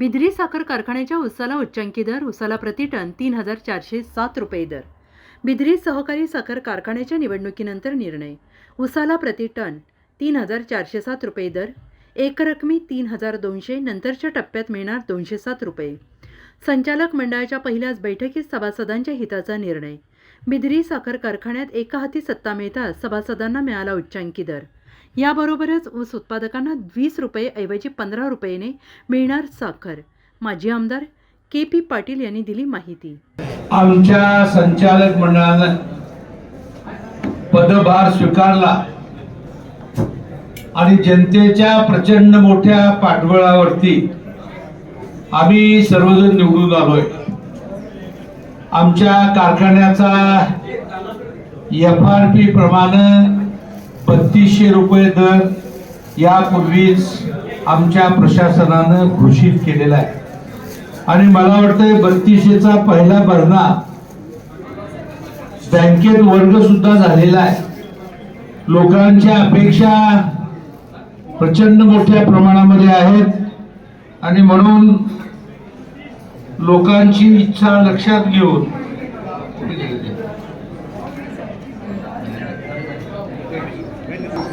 बिद्री साखर कारखान्याच्या उसाला उच्चांकी दर उसाला प्रतिटन तीन हजार चारशे सात रुपये दर. बिद्री सहकारी साखर कारखान्याच्या निवडणुकीनंतर निर्णय. उसाला प्रतिटन तीन हजार चारशे सात रुपये दर. एकरकमी तीन हजार दोनशे नंतरच्या टप्प्यात मिळणार दोनशे सात रुपये. संचालक मंडळाच्या पहिल्याच बैठकीत सभासदांच्या हिताचा निर्णय. बिद्री साखर कारखान्यात एका हाती सत्ता मिळताच सभासदांना मिळाला उच्चांकी दर. याबरोबरच ऊस उत्पादकांना वीस रुपये ऐवजी पंधरा रुपयेने मिळणार साखर. माजी आमदार के पी पाटील यांनी दिली माहिती. आमच्या संचालक मंडळानं पदभार स्वीकारला आणि जनतेच्या प्रचंड मोठ्या पाठबळावरती आम्ही सर्वजण निवडून आलोय. आमच्या कारखान्याचा एफ आर पी प्रमाणे बत्तीसशे रुपये दर यापूर्वीच आमच्या प्रशासनानं घोषित केलेला आहे. आणि मला वाटतंय बत्तीसशेचा पहिला भरणा बँकेत वर्ग सुद्धा झालेला आहे. लोकांच्या अपेक्षा प्रचंड मोठ्या प्रमाणामध्ये आहेत. आणि म्हणून लोकांची इच्छा लक्षात घेऊन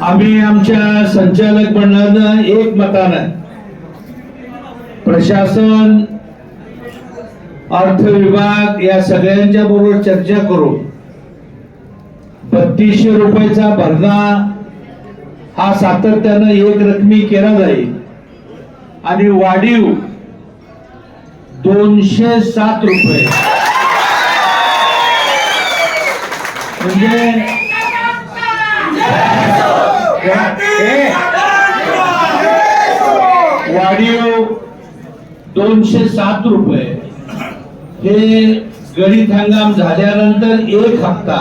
आम्ही आमच्या संचालक मंडळानं एक मतानं प्रशासन अर्थ विभाग या सगळ्यांच्या बरोबर चर्चा करू बत्तीसशे रुपयाचा भरणा हा सातत्यानं एक रकमी केला जाईल. आणि वाढीव दोनशे सात रुपये. म्हणजे वाढीव दोनशे सात रुपये. हे गणित हंगाम झाल्यानंतर एक हप्ता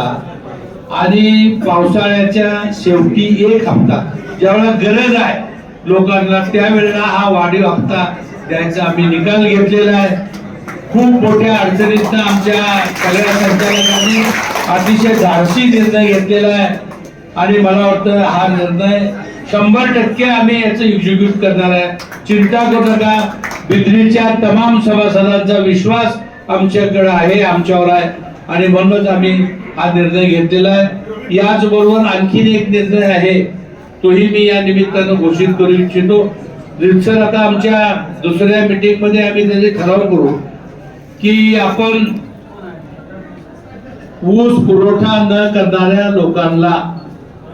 आणि पावसाळ्याच्या शेवटी एक हप्ता. ज्यावेळेला गरज आहे लोकांना त्यावेळेला हा वाढीव हप्ता द्यायचा आम्ही निकाल घेतलेला आहे. खूप मोठ्या अडचणीतनं आमच्या सगळ्या संचालकांनी अतिशय धाडसी निर्णय घेतलेला आहे. आणि मला वाटतं हा निर्णय शंभर टक्के आम्ही याचं एक्झिक्यूट करणार आहे. चिंता करू नका. बिद्रीच्या तमाम सभासदांचा विश्वास आमच्याकडे आहे आमच्यावर आहे. आणि म्हणूनच आम्ही हा निर्णय घेतलेला आहे. याचबरोबर आणखीन एक निर्णय आहे. तोही मी या निमित्तानं घोषित करू इच्छितो. रितसर आता आमच्या दुसऱ्या मीटिंगमध्ये आम्ही त्याचे ठराव करू की आपण ऊस पुरवठा न करणाऱ्या लोकांना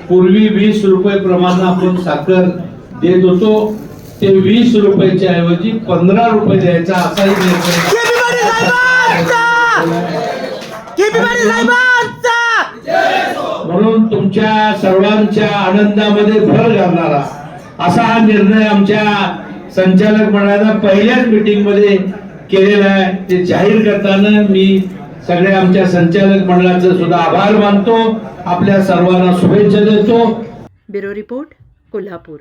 पूर्वी वीस रुपये प्रमाणे आपण साखर देत होतो. ते वीस रुपयाच्या ऐवजी पंधरा रुपये द्यायचा असाही म्हणून तुमच्या सर्वांच्या आनंदामध्ये भर घालणारा असा हा निर्णय आमच्या संचालक मंडळानं पहिल्याच मीटिंगमध्ये केलेला आहे. ते जाहीर करताना मी सगळ्या आमच्या संचालक मंडळाचं सुद्धा आभार मानतो. आपल्या सर्वांना शुभेच्छा देतो. Bureau report Kolhapur.